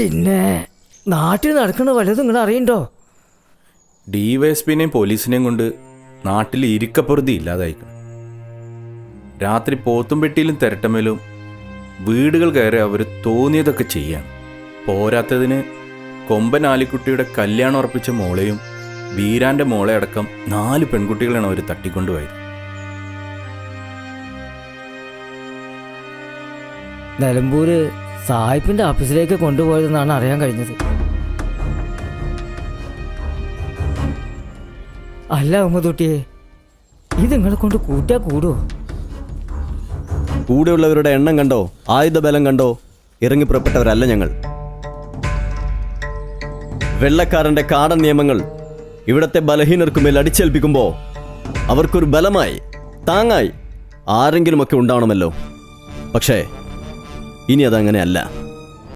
പിന്നെ നാട്ടിൽ നടക്കുന്ന വല്ലതും നിങ്ങൾ അറിയണ്ടോ? ഡിവൈഎസ്പിനെയും പോലീസിനെയും കൊണ്ട് നാട്ടിൽ ഇരിക്കപ്പുറതി ഇല്ലാതായിക്കണം. രാത്രി പോത്തുംപെട്ടിയിലും തിരട്ടമേലും വീടുകൾ കയറി അവർ തോന്നിയതൊക്കെ ചെയ്യാൻ പോരാത്തതിന് കൊമ്പൻ ആലിക്കുട്ടിയുടെ കല്യാണം ഉറപ്പിച്ച മോളെയും വീരാന്റെ മോളെ അടക്കം നാല് പെൺകുട്ടികളാണ് അവർ തട്ടിക്കൊണ്ടുപോയത്. നിലമ്പൂര് സായിപ്പിന്റെ ഓഫീസിലേക്ക് കൊണ്ടുപോയതെന്നാണ് അറിയാൻ കഴിഞ്ഞത്. അല്ല ഉമ്മതുട്ടിയെ ഇത് നിങ്ങളെ കൊണ്ട് കൂട്ടിയാ കൂടോ കൂടെയുള്ളവരുടെ എണ്ണം കണ്ടോ? ആയുധബലം കണ്ടോ? ഇറങ്ങി പുറപ്പെട്ടവരല്ല ഞങ്ങൾ. വെള്ളക്കാരന്റെ കാടൻ നിയമങ്ങൾ ഇവിടത്തെ ബലഹീനർക്കുമേൽ അടിച്ചേൽപ്പിക്കുമ്പോൾ അവർക്കൊരു ബലമായി താങ്ങായി ആരെങ്കിലുമൊക്കെ ഉണ്ടാവണമല്ലോ. പക്ഷേ ഇനി അതങ്ങനെയല്ല.